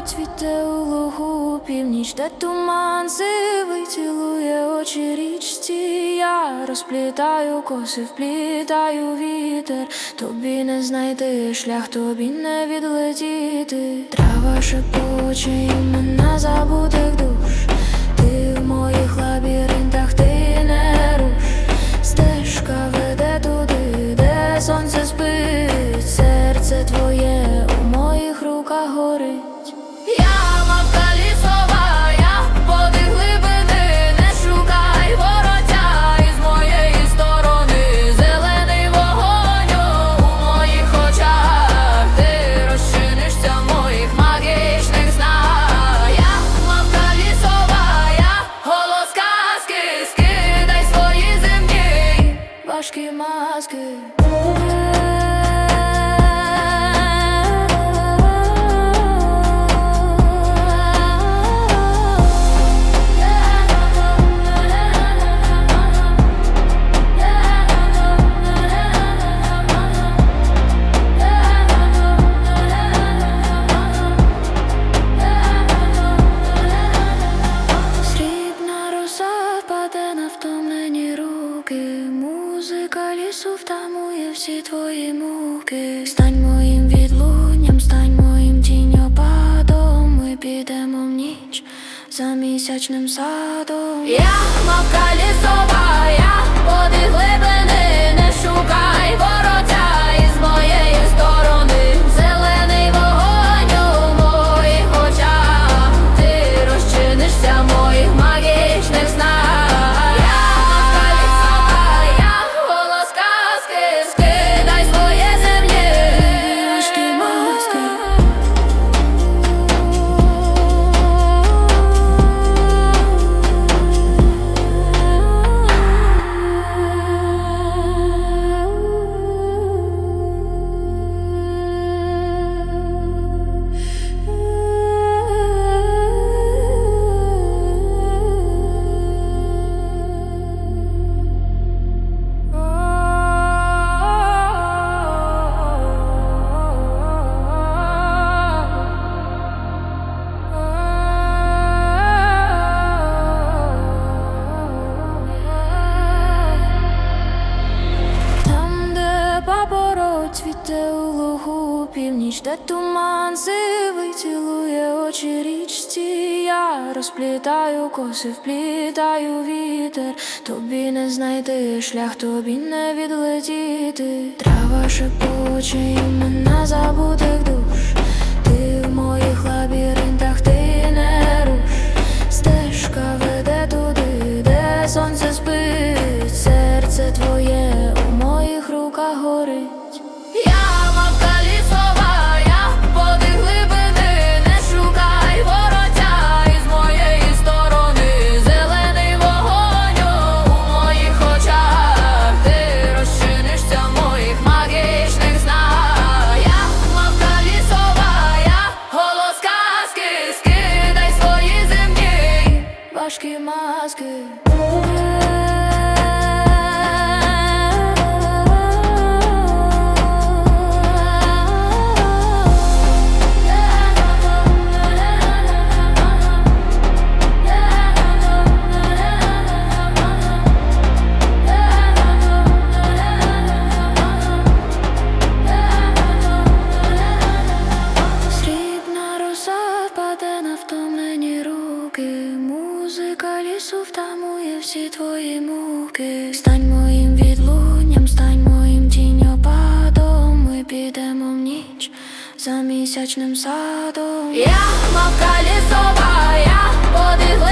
цвіте у лугу північ, де туман сивий цілує очі річці. Я розплітаю коси, вплітаю вітер. Тобі не знайти шлях, тобі не відлетіти. Трава шепоче імена забутих душ. Ти в моїх лабіринтах, важкі маски. Всі твої муки. Стань моїм відлунням, стань моїм тіньопадом. Ми підемо в ніч за місячним садом. Я мавка лісова, я води глибини, північ, де туман сивий цілує очі річці. Я розплітаю коси, вплітаю вітер. Тобі не знайти шлях, тобі не відлетіти. Трава шепоче імена забутих душ. Ти в моїх лабіринтах, ти не руш. Стежка веде туди, де сонце спить, серце твоє у моїх руках горить. Я мавка всі твої муки, стань моїм відлунням, стань моїм тіньопадом Ми підемо в ніч за місячним садом. Я мавка лісова, я води